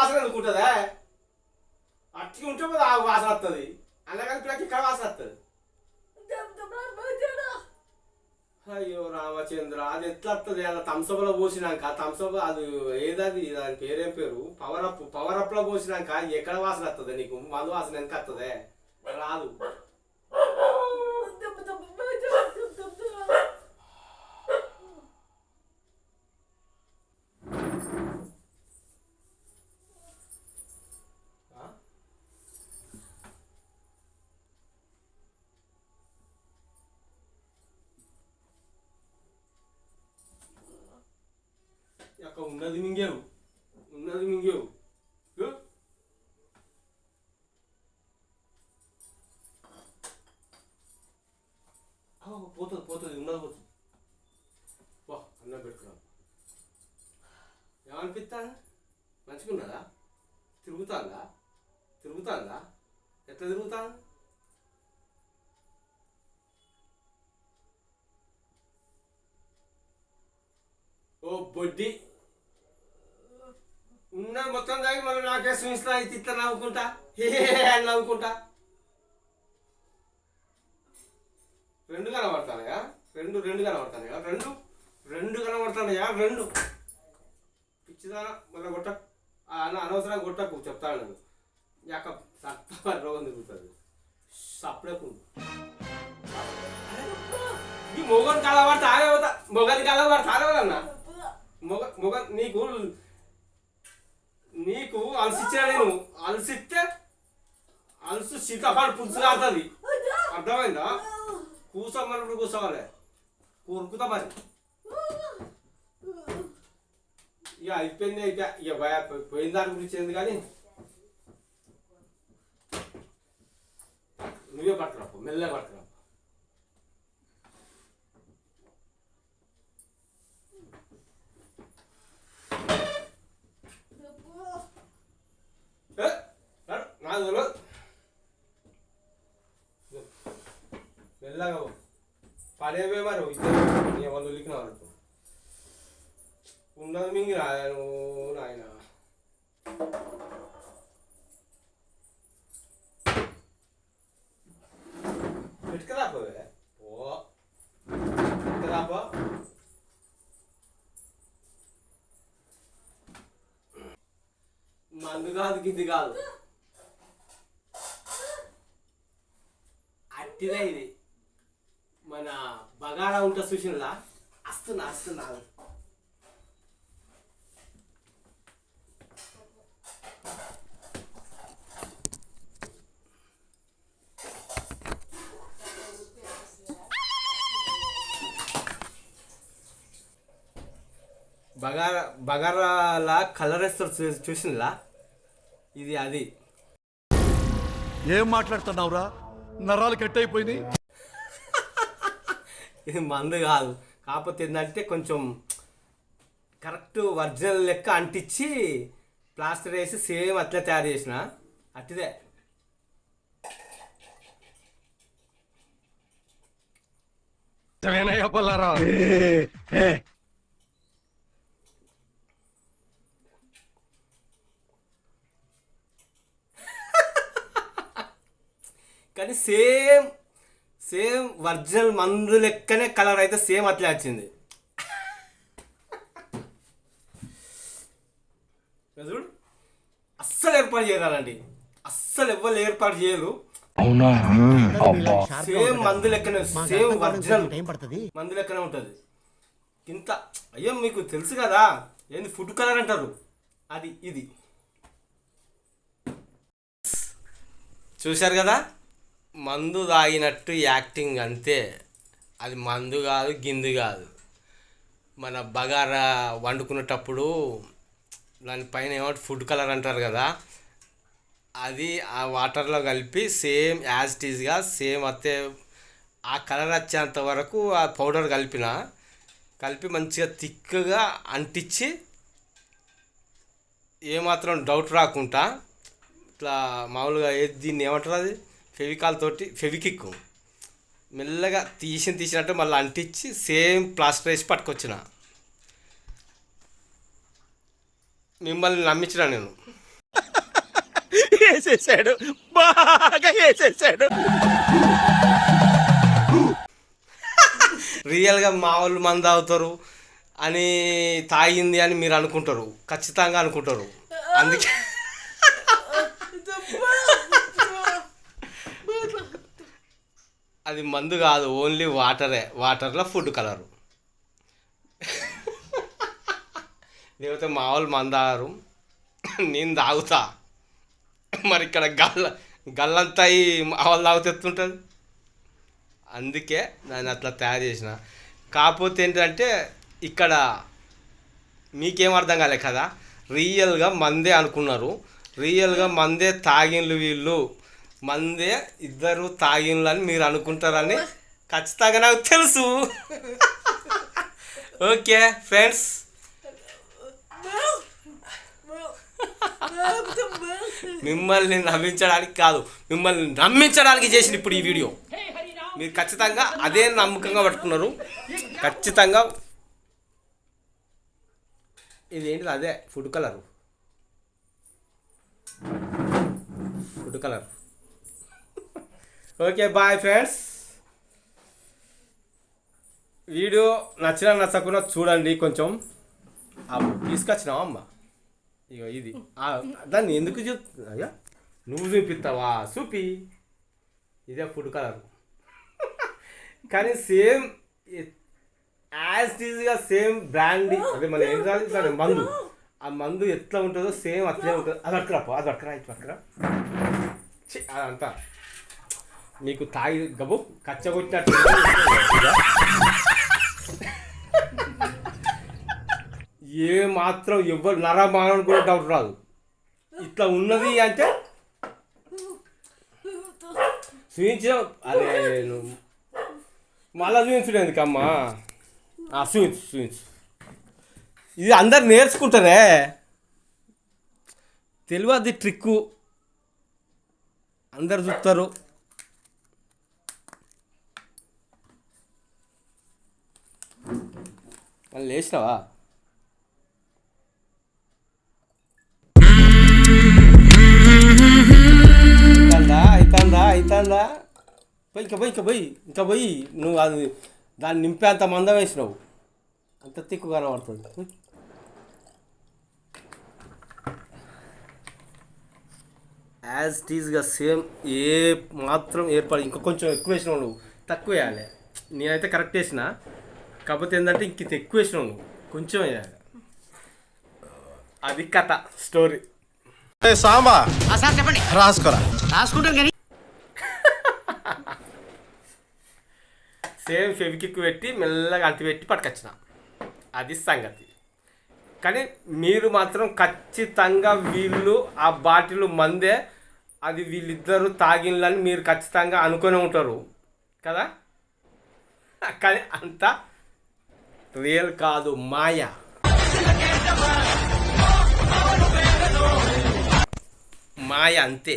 వాసన అనుకుంటుందా? అట్టి ఉంటే ఆ వాసన వస్తుంది అలాగని పిల్లకి ఇక్కడ వాసన వస్తుంది అయ్యో రామచంద్ర అది ఎట్లా వస్తుంది అలా తంసబలో పోసినాక తంసబ అది ఏదది? దాని పేరేం పేరు? పవర్ అప్ పవర్ అప్లో పోసినాక ఎక్కడ వాసన వస్తుంది నీకు? మందు వాసన ఎందుకు వస్తుంది రాదు. ఉన్నది మింగేవు ఉన్నది మింగేవు. పోతుంది పోతుంది ఉన్నది పోతుంది. వా అన్నం పెట్టుకున్నాం. ఏమనిపిస్తాను మంచిగున్నదా? తిరుగుతాందా? తిరుగుతాందా? ఎట్లా తిరుగుతా ఓ బొడ్డి. ఉన్నది మొత్తం దాగి మళ్ళీ నాకే చూపిస్తా అయితే ఇట్లా నవ్వుకుంటా. హే అని నవ్వుకుంటా. రెండు కనబడతానయా? రెండు రెండు కనబడతానయా? రెండు? రెండు కనబడతానయా? రెండు. పిచ్చిదానా మళ్ళీ కొట్ట. అన్న అనవసరంగా కొట్టకు చెప్తాను నేను యాక సత్తా రోగం తిరుగుతుంది. సప్పుడకు ఈ మొగని కలబడి తాగే పోతా మొగని కలబడి తాగదన్న మొగ మొగ నీకు నీకు అలసిచ్చా నేను అలసిస్తే అలసి సీతాఫలం పులుసు కాడుతుంది అర్థమైందా? కూసమ్మన్నప్పుడు కూసవాలే కొరుకుతా మరి. ఇక అయిపోయింది అయితే ఇక భయ పోయిన దాని గురించి ఏంది కానీ? నువ్వే పట్టుకురాపు మెల్లగా పట్టరా ఏ, నడు, నాకు తెలియదు మెల్లగా పో. పడేవే మరి ఇద్దరు వాళ్ళు ఉలికిన వాళ్ళకు ఉన్నది మింగి రాయను నాయన? పెట్టుకురాపోవే ఓ పెట్టుకురాపో మందు కాదు గిది కాదు. అట్టిదే ఇది. మన బగారా ఉంటా చూసినలా? అస్తున్నా వస్తున్నా బగారా బగారాలా కలర్ వేస్తారు చూసినలా? ఇది అది. ఏం మాట్లాడుతున్నావురా? నరాలు కట్ అయిపోయినాయి ఇది మందు కాదు. కాకపోతే ఏంటంటే కొంచెం కరెక్ట్ ఒరిజినల్ లెక్క అంటించి ప్లాస్టర్ వేసి సేమ్ అట్లా తయారు చేసిన. అట్టిదే. కానీ సేమ్ సేమ్ ఒరిజినల్ మందు లెక్కనే కలర్ అయితే సేమ్ అట్లే వచ్చింది. చూడు. అస్సలు ఏర్పాటు చేయరాలండి అస్సలు ఎవ్వరు ఏర్పాటు చేయరు. సేమ్ మందు లెక్కనే సేమ్ ఒరిజినల్ మందు లెక్కనే ఉంటుంది. ఇంత అయ్యో మీకు తెలుసు కదా ఏంది ఫుడ్ కలర్ అంటారు? అది ఇది. చూశారు కదా? మందు తాగినట్టు యాక్టింగ్ అంతే. అది మందు కాదు గిందు కాదు. మన బగారా వండుకునేటప్పుడు దానిపైన ఏమంటే ఫుడ్ కలర్ అంటారు కదా అది ఆ వాటర్లో కలిపి సేమ్ యాజ్ టీజ్గా సేమ్ అత్తే ఆ కలర్ వచ్చేంత వరకు ఆ పౌడర్ కలిపిన కలిపి మంచిగా థిక్గా అంటించి ఏమాత్రం డౌట్ రాకుండా ఇట్లా మామూలుగా ఏది దీన్ని ఏమంటారు అది? ఫెవికాల్ తోటి ఫెవికిక్ మెల్లగా తీసి తీసినట్టు మళ్ళీ అంటించి సేమ్ ప్లాస్టర్ వేసి పట్టుకొచ్చిన. మిమ్మల్ని నమ్మించిన నేను. వేసేసాడు. బాగా వేసేసాడు. రియల్గా మా వాళ్ళు మంది తాగుతారు అని తాగింది అని మీరు అనుకుంటారు. ఖచ్చితంగా అనుకుంటారు. అందుకే అది మందు కాదు ఓన్లీ వాటరే. వాటర్లో ఫుడ్ కలరు. లేకపోతే మా వాళ్ళు మందు నేను తాగుతా. మరి ఇక్కడ గల్ల గల్లంతా ఈ మా వాళ్ళు తాగితే అందుకే నేను అట్లా తయారు చేసిన. కాకపోతే ఏంటంటే ఇక్కడ మీకేం అర్థం కాలే కదా? రియల్గా మందే అనుకున్నారు. రియల్గా మందే తాగిన్లు వీళ్ళు. మందే ఇద్దరు తాగిన్లని మీరు అనుకుంటారని ఖచ్చితంగా నాకు తెలుసు. Okay friends. మిమ్మల్ని నమ్మించడానికి కాదు మిమ్మల్ని నమ్మించడానికి చేసిన ఇప్పుడు ఈ వీడియో. మీరు ఖచ్చితంగా అదే నమ్మకంగా పట్టుకున్నారు ఖచ్చితంగా. ఇది ఏంటిది? అదే food colour. Food colour. Okay bye friends. Video నచ్చినా నచ్చకుండా చూడండి కొంచెం. తీసుకొచ్చినావా అమ్మ? ఇగో ఇది. దాన్ని ఎందుకు చూ అయ్యా నువ్వు చూపిస్తావా? చూపి. ఇదే ఫుడ్ కలర్. కానీ సేమ్ యాజ్ టీజ్గా సేమ్ బ్రాండ్. అదే మన ఏం కాదు మందు. ఆ మందు ఎట్లా ఉంటుందో సేమ్ అట్లే ఉంటుంది. అది అక్కడ అది అక్కడ ఇది పట్టుకురా ఛీ, నీకు తాగి గబు కచ్చగొట్టినట్టు ఏ మాత్రం ఎవరు నరమానవుడు కూడా డౌట్ రాదు. ఇట్లా ఉన్నది అంటే చూపించిన అదే నేను మళ్ళా చూపించుడు ఎందుకమ్మా? ఆ, చూపించు చూపించు ఇది అందరు నేర్చుకుంటారే. తెలియదు ట్రిక్కు అందరు చూస్తారు. మళ్ళీ లేచినావా? అవుతుందా అవుతుందా అవుతుందా పోయి ఇంకా పోయి ఇంకా పోయి ఇంకా పోయి. నువ్వు అది దాన్ని నింపే అంత మందం వేసినావు. అంత తిక్కు కనబడుతుంది. యాజ్ టీజ్గా సేమ్ ఏ మాత్రం ఏర్పడి ఇంకా కొంచెం ఎక్కువ వేసినావు నువ్వు. తక్కువ వేయాలి. నేనైతే కరెక్ట్ వేసిన. కాకపోతే ఏంటంటే ఇంక ఎక్కువ వేసినావు నువ్వు. కొంచెం వేయాలి. అది కథ స్టోరీ. సాంబా? సార్ చెప్పండి. రాసుకోరా. రాసుకుంటాను కానీ. సేమ్ ఫెవికిక్ పెట్టి మెల్లగా అంటి పెట్టి పట్టుకొచ్చిన. అది సంగతి. కానీ మీరు మాత్రం ఖచ్చితంగా వీళ్ళు ఆ బాటిల్ మందే అది వీళ్ళిద్దరూ తాగిన్లని మీరు ఖచ్చితంగా అనుకొని ఉంటారు. కదా? కానీ అంత రియల్ కాదు మాయ మాయ అంతే